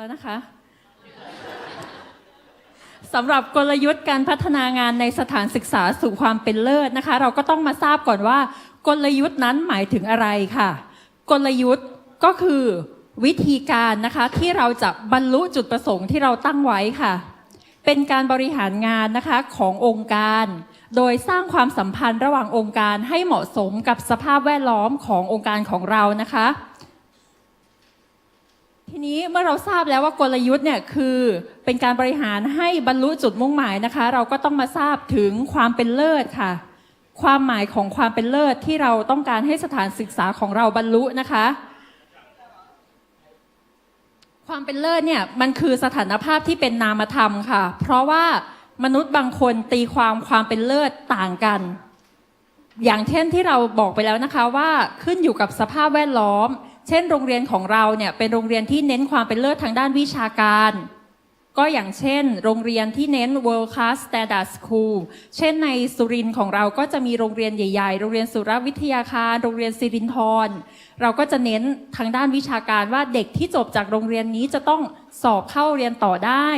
แล้วนะคะสำหรับกลยุทธ์การพัฒนางานในสถานศึกษาสู่ความเป็นเลิศนะคะ เราก็ต้องมาทราบก่อนว่า กลยุทธ์นั้นหมายถึงอะไรค่ะ กลยุทธ์ก็คือวิธีการนะคะที่เราจะบรรลุจุดประสงค์ที่เราตั้งไว้ค่ะ เป็นการบริหารงานนะคะขององค์การ โดยสร้างความสัมพันธ์ระหว่างองค์การให้เหมาะสมกับสภาพแวดล้อมขององค์การของเรานะคะ ทีนี้เมื่อเราทราบแล้วว่ากลยุทธ์เนี่ยคือเป็นการบริหารให้บรรลุจุดมุ่งหมายนะคะ เราก็ต้องมาทราบถึงความเป็นเลิศค่ะ ความหมายของความเป็นเลิศที่เราต้องการให้สถานศึกษาของเราบรรลุนะคะ ความเป็นเลิศเนี่ยมันคือสถานภาพที่เป็นนามธรรมค่ะ เพราะว่ามนุษย์บางคนตีความความเป็นเลิศต่างกัน อย่างเช่นที่เราบอกไปแล้วนะคะว่าขึ้นอยู่กับสภาพแวดล้อม เช่น โรงเรียนของเราเนี่ยเป็นโรงเรียนที่เน้นความเป็นเลิศทางด้านวิชาการ ก็อย่างเช่น โรงเรียนที่เน้น world class standard school เช่นในสุรินทร์ของเราก็จะมีโรงเรียนใหญ่ๆ โรงเรียนสุรวิทยาคาร โรงเรียนสิรินทรเราก็จะเน้นทางด้านวิชาการว่าเด็กที่จบจากโรงเรียนนี้จะต้องสอบเข้าเรียนต่อได้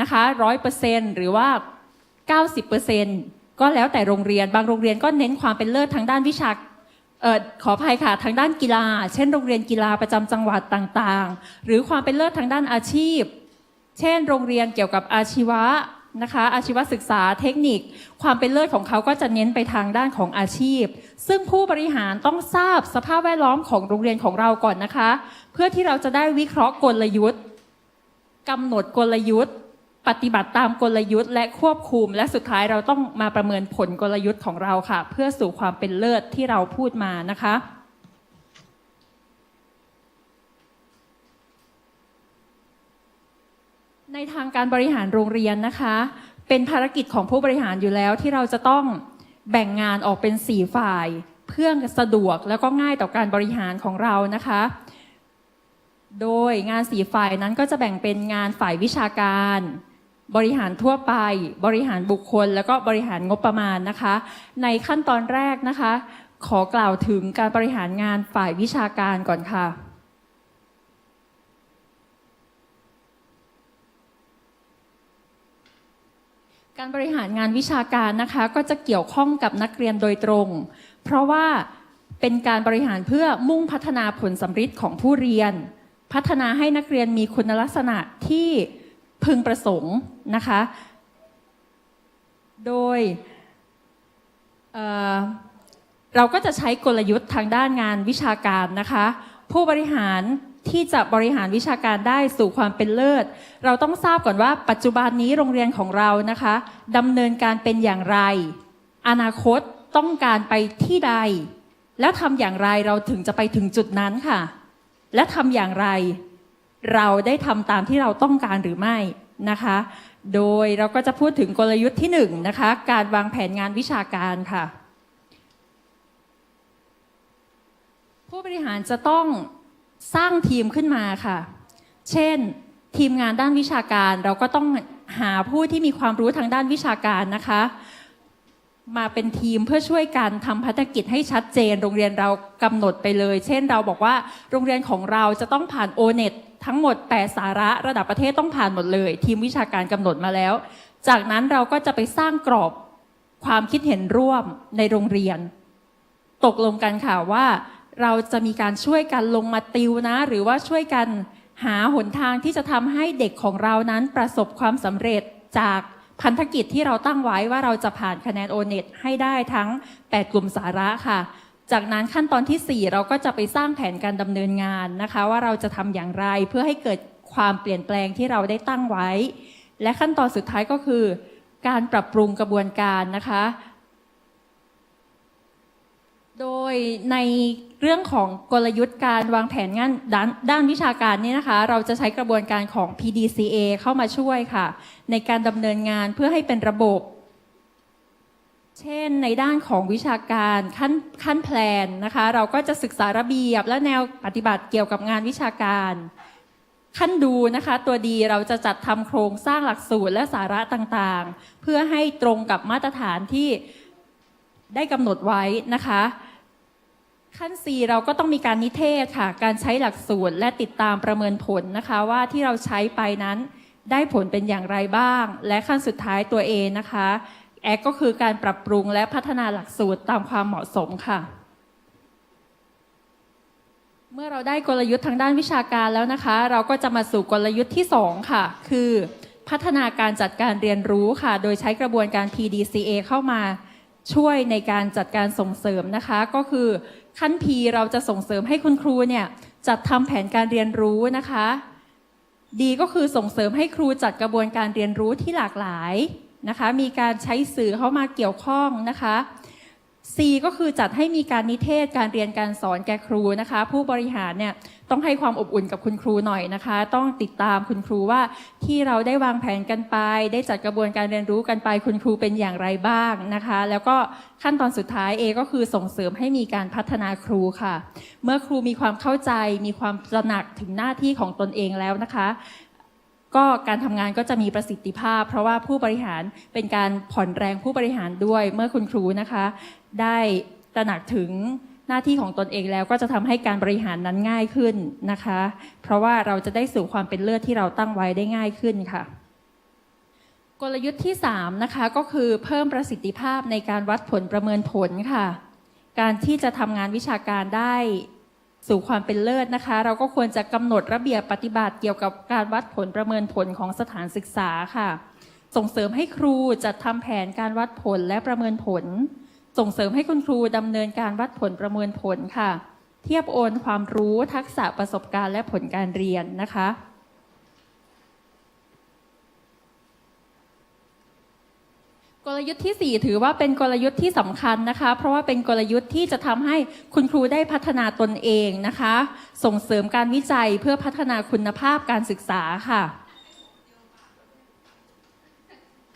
นะคะร้อยเปอร์เซ็นหรือว่า 90เปอร์เซ็นก็แล้วแต่โรงเรียน บางโรงเรียนก็เน้นความเป็นเลิศทางด้านวิชา ขออภัยค่ะ ทางด้านกีฬา เช่นโรงเรียนกีฬาประจำจังหวัดต่างๆ หรือความเป็นเลิศทางด้านอาชีพ เช่น โรงเรียนเกี่ยวกับอาชีวะนะคะอาชีวศึกษาเทคนิค ความเป็นเลิศของเขาก็จะเน้นไปทางด้านของอาชีพ ซึ่งผู้บริหารต้องทราบสภาพแวดล้อมของโรงเรียนของเราก่อนนะคะ เพื่อที่เราจะได้วิเคราะห์กลยุทธ์กำหนดกลยุทธ์ ปฏิบัติตามกลยุทธ์และควบคุม และสุดท้ายเราต้องมาประเมินผลกลยุทธ์ของเราค่ะ เพื่อสู่ความเป็นเลิศที่เราพูดมานะคะในทางการบริหารโรงเรียนนะคะ เป็นภารกิจของผู้บริหารอยู่แล้วที่เราจะต้องแบ่งงานออกเป็น 4 ฝ่าย เพื่อสะดวกแล้วก็ง่ายต่อการบริหารของเรานะคะ โดยงานสีฝ่ายนั้นก็จะแบ่งเป็นงานฝ่ายวิชาการ บริหารทั่วไป บริหารบุคคล แล้วก็บริหารงบประมาณนะคะ ในขั้นตอนแรกนะคะ ขอกล่าวถึงการบริหารงานฝ่ายวิชาการก่อนค่ะการบริหารงานวิชาการนะคะ ก็จะเกี่ยวข้องกับนักเรียนโดยตรง เพราะว่าเป็นการบริหารเพื่อมุ่งพัฒนาผลสำฤทธิ์ของผู้เรียน พัฒนาให้นักเรียนมีคุณลักษณะที่ พึงประสงค์นะคะ โดยเเราก็จะใช้กลยุทธ์ทางด้านงานวิชาการนะคะ ผู้บริหารที่จะบริหารวิชาการได้สู่ความเป็นเลิศ เราต้องทราบก่อนว่าปัจจุบันนี้โรงเรียนของเรานะคะดำเนินการเป็นอย่างไร อนาคตต้องการไปที่ใด แล้วทำอย่างไรเราถึงจะไปถึงจุดนั้นค่ะ และทำอย่างไร เราได้ทำตามที่เราต้องการหรือไม่นะคะ โดยเราก็จะพูดถึงกลยุทธ์ที่หนึ่งนะคะ การวางแผนงานวิชาการค่ะ ผู้บริหารจะต้องสร้างทีมขึ้นมาค่ะ เช่น ทีมงานด้านวิชาการ เราก็ต้องหาผู้ที่มีความรู้ทางด้านวิชาการนะคะ มาเป็นทีมเพื่อช่วยกันทำภารกิจให้ชัดเจน โรงเรียนเรากำหนดไปเลย เช่นเราบอกว่าโรงเรียนของเราจะต้องผ่านโอเน็ตทั้งหมด 8 สาระระดับประเทศต้องผ่านหมดเลย ทีมวิชาการกำหนดมาแล้ว จากนั้นเราก็จะไปสร้างกรอบความคิดเห็นร่วมในโรงเรียน ตกลงกันค่ะว่า เราจะมีการช่วยกันลงมาติวนะ หรือว่าช่วยกันหาหนทางที่จะทำให้เด็กของเรานั้นประสบความสำเร็จจาก พันธกิจที่เราตั้งไว้ว่าเราจะผ่านคะแนนโอเน็ตให้ได้ทั้ง 8 กลุ่มสาระค่ะ จากนั้นขั้นตอนที่ 4 เราก็จะไปสร้างแผนการดำเนินงานนะคะ ว่าเราจะทำอย่างไรเพื่อให้เกิดความเปลี่ยนแปลงที่เราได้ตั้งไว้ และขั้นตอนสุดท้ายก็คือ การปรับปรุงกระบวนการนะคะ โดยในเรื่องของกลยุทธ์การวางแผนงานด้านด้านวิชาการนี่นะคะ เราจะใช้กระบวนการของ PDCA เข้ามาช่วยค่ะ ในการดำเนินงานเพื่อให้เป็นระบบ เช่นในด้านของวิชาการขั้นขั้นแพลนนะคะ เราก็จะศึกษาระเบียบและแนวปฏิบัติเกี่ยวกับงานวิชาการ ขั้นดูนะคะ ตัวดีเราจะจัดทำโครงสร้างหลักสูตรและสาระต่างๆ เพื่อให้ตรงกับมาตรฐานที่ได้กำหนดไว้นะคะ ขั้น C เราก็ต้องมีการนิเทศค่ะ การใช้หลักสูตรและติดตามประเมินผลนะคะ ว่าที่เราใช้ไปนั้นได้ผลเป็นอย่างไรบ้าง และขั้นสุดท้ายตัว A นะคะแอก็คือการปรับปรุงและพัฒนาหลักสูตรตามความเหมาะสมค่ะ เมื่อเราได้กลยุทธ์ทางด้านวิชาการแล้วนะคะ เราก็จะมาสู่กลยุทธ์ที่ 2 ค่ะ คือพัฒนาการจัดการเรียนรู้ค่ะ โดยใช้กระบวนการ PDCA เข้ามาช่วยในการจัดการส่งเสริมนะคะ ก็คือ ขั้น P เราจะส่งเสริมให้คุณครูเนี่ยจัดทำแผนการเรียนรู้นะคะดีก็คือส่งเสริมให้ครูจัดกระบวนการเรียนรู้ที่หลากหลายนะคะ มีการใช้สื่อเข้ามาเกี่ยวข้องนะคะ C ก็คือจัดให้มีการนิเทศการเรียนการสอนแก่ครูนะคะ ผู้บริหารเนี่ยต้องให้ความอบอุ่นกับคุณครูหน่อยนะคะ ต้องติดตามคุณครูว่าที่เราได้วางแผนกันไป ได้จัดกระบวนการเรียนรู้กันไป คุณครูเป็นอย่างไรบ้างนะคะ แล้วก็ขั้นตอนสุดท้าย A ก็คือส่งเสริมให้มีการพัฒนาครูค่ะ เมื่อครูมีความเข้าใจ มีความตระหนักถึงหน้าที่ของตนเองแล้วนะคะ ก็การทำงานก็จะมีประสิทธิภาพ เพราะว่าผู้บริหารเป็นการผ่อนแรงผู้บริหารด้วยเมื่อคุณครูนะคะ ได้ตระหนักถึงหน้าที่ของตนเองแล้วก็จะทำให้การบริหารนั้นง่ายขึ้นนะคะ เพราะว่าเราจะได้สู่ความเป็นเลิศที่เราตั้งไว้ได้ง่ายขึ้นค่ะ กลยุทธ์ที่3นะคะก็คือเพิ่มประสิทธิภาพในการวัดผลประเมินผลค่ะ การที่จะทำงานวิชาการได้ สู่ความเป็นเลิศนะคะ เราก็ควรจะกำหนดระเบียบปฏิบัติเกี่ยวกับการวัดผลประเมินผลของสถานศึกษาค่ะ ส่งเสริมให้ครูจัดทำแผนการวัดผลและประเมินผล ส่งเสริมให้คุณครูดำเนินการวัดผลประเมินผลค่ะ เทียบโอนความรู้ทักษะประสบการณ์และผลการเรียนนะคะ ลยุทธ์ที่ 4 ถือว่าเป็นกลยุทธ์ที่สำคัญนะคะ เพราะว่าเป็นกลยุทธ์ที่จะทำให้คุณครูได้พัฒนาตนเองนะคะ ส่งเสริมการวิจัยเพื่อพัฒนาคุณภาพการศึกษาค่ะ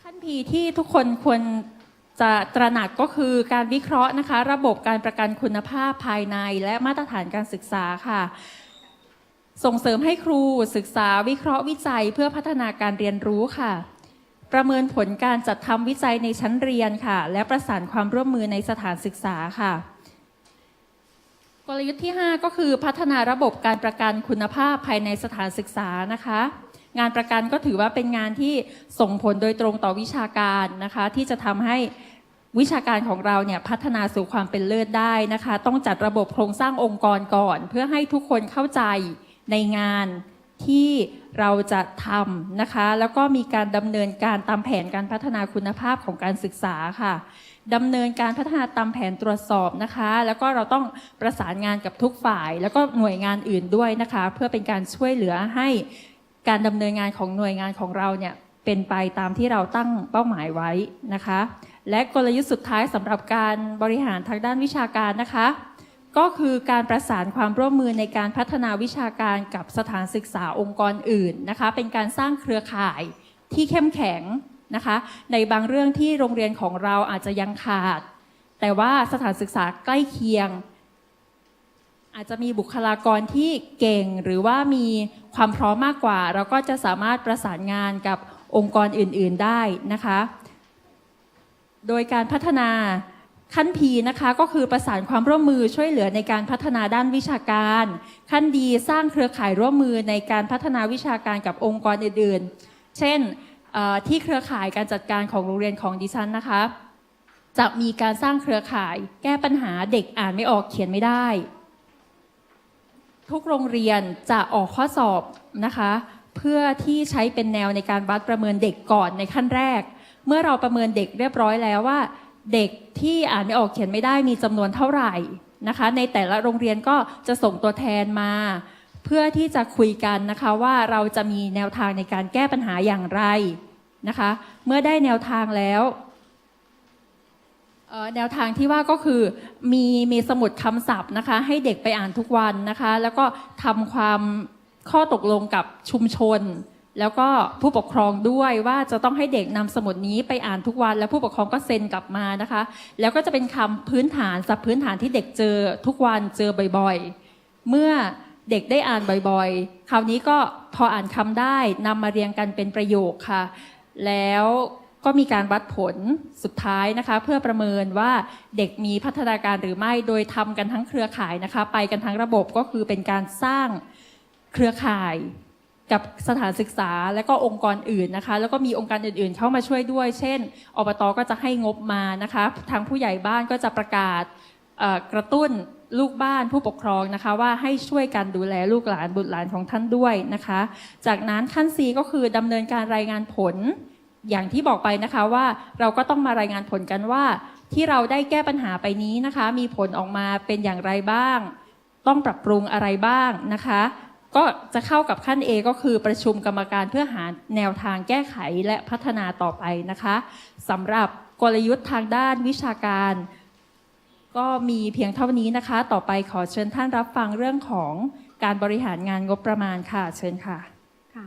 ขั้นพีที่ทุกคนควรจะตระหนักก็คือการวิเคราะห์นะคะ ระบบการประกันคุณภาพภายในและมาตรฐานการศึกษาค่ะส่งเสริมให้ครูศึกษาวิเคราะห์วิจัยเพื่อพัฒนาการเรียนรู้ค่ะ ประเมินผลการจัดทำวิจัยในชั้นเรียนค่ะ และประสานความร่วมมือในสถานศึกษาค่ะ กลยุทธ์ที่ 5 ก็คือพัฒนาระบบการประกันคุณภาพภายในสถานศึกษานะคะ งานประกันก็ถือว่าเป็นงานที่ส่งผลโดยตรงต่อวิชาการนะคะ ที่จะทำให้วิชาการของเราเนี่ยพัฒนาสู่ความเป็นเลิศได้นะคะ ต้องจัดระบบโครงสร้างองค์กรก่อน เพื่อให้ทุกคนเข้าใจในงาน ที่เราจะทำนะคะ แล้วก็มีการดำเนินการตามแผนการพัฒนาคุณภาพของการศึกษาค่ะดำเนินการพัฒนาตามแผนตรวจสอบนะคะ แล้วก็เราต้องประสานงานกับทุกฝ่าย แล้วก็หน่วยงานอื่นด้วยนะคะ เพื่อเป็นการช่วยเหลือให้การดำเนินงานของหน่วยงานของเราเนี่ยเป็นไปตามที่เราตั้งเป้าหมายไว้นะคะ และกลยุทธ์สุดท้ายสำหรับการบริหารทางด้านวิชาการนะคะ ก็คือการประสานความร่วมมือในการพัฒนาวิชาการกับสถานศึกษาองค์กรอื่นนะคะ เป็นการสร้างเครือข่ายที่เข้มแข็งนะคะ ในบางเรื่องที่โรงเรียนของเราอาจจะยังขาด แต่ว่าสถานศึกษาใกล้เคียง อาจจะมีบุคลากรที่เก่งหรือว่ามีความพร้อมมากกว่า เราก็จะสามารถประสานงานกับองค์กรอื่น ๆได้นะคะ โดยการพัฒนา ขั้นพีนะคะก็คือประสานความร่วมมือช่วยเหลือในการพัฒนาด้านวิชาการ ขั้นดีสร้างเครือข่ายร่วมมือในการพัฒนาวิชาการกับองค์กรอื่นๆ เช่นที่เครือข่ายการจัดการของโรงเรียนของดิฉันนะคะ จะมีการสร้างเครือข่าย แก้ปัญหาเด็กอ่านไม่ออกเขียนไม่ได้ ทุกโรงเรียนจะออกข้อสอบนะคะ เพื่อที่ใช้เป็นแนวในการวัดประเมินเด็กก่อนในขั้นแรก เมื่อเราประเมินเด็กเรียบร้อยแล้วว่า เด็กที่อ่านไม่ออกเขียนไม่ได้มีจำนวนเท่าไหร่นะคะ ในแต่ละโรงเรียนก็จะส่งตัวแทนมา เพื่อที่จะคุยกันนะคะว่าเราจะมีแนวทางในการแก้ปัญหาอย่างไรนะคะ เมื่อได้แนวทางแล้วแนวทางที่ว่าก็คือมีมีสมุดคำศัพท์นะคะ ให้เด็กไปอ่านทุกวันนะคะ แล้วก็ทำความข้อตกลงกับชุมชน แล้วก็ผู้ปกครองด้วยว่าจะต้องให้เด็กนำสมุดนี้ไปอ่านทุกวัน แล้วผู้ปกครองก็เซ็นกลับมานะคะ แล้วก็จะเป็นคำพื้นฐานศัพท์พื้นฐานที่เด็กเจอทุกวันเจอบ่อยๆ เมื่อเด็กได้อ่านบ่อยๆ คราวนี้ก็พออ่านคำได้นำมาเรียงกันเป็นประโยคค่ะ แล้วก็มีการวัดผลสุดท้ายนะคะ เพื่อประเมินว่าเด็กมีพัฒนาการหรือไม่โดยทำกันทั้งเครือข่ายนะคะ ไปกันทั้งระบบก็คือเป็นการสร้างเครือข่าย กับสถานศึกษาและก็องค์กรอื่นนะคะ แล้วก็มีองค์การอื่นๆ เข้ามาช่วยด้วย เช่นอบตก็จะให้งบมานะคะ ทางผู้ใหญ่บ้านก็จะประกาศกระตุ้นลูกบ้านผู้ปกครองนะคะ ว่าให้ช่วยกันดูแลลูกหลานบุตรหลานของท่านด้วยนะคะ จากนั้นขั้น C ก็คือดำเนินการรายงานผล อย่างที่บอกไปนะคะว่าเราก็ต้องมารายงานผลกันว่า ที่เราได้แก้ปัญหาไปนี้นะคะ มีผลออกมาเป็นอย่างไรบ้าง ต้องปรับปรุงอะไรบ้างนะคะ ก็จะเข้ากับขั้น A ก็คือประชุมกรรมการเพื่อหาแนวทางแก้ไขและพัฒนาต่อไปนะคะสำหรับกลยุทธ์ทางด้านวิชาการ ก็มีเพียงเท่านี้นะคะ ต่อไปขอเชิญท่านรับฟังเรื่องของการบริหารงานงบประมาณค่ะ เชิญค่ะค่ะ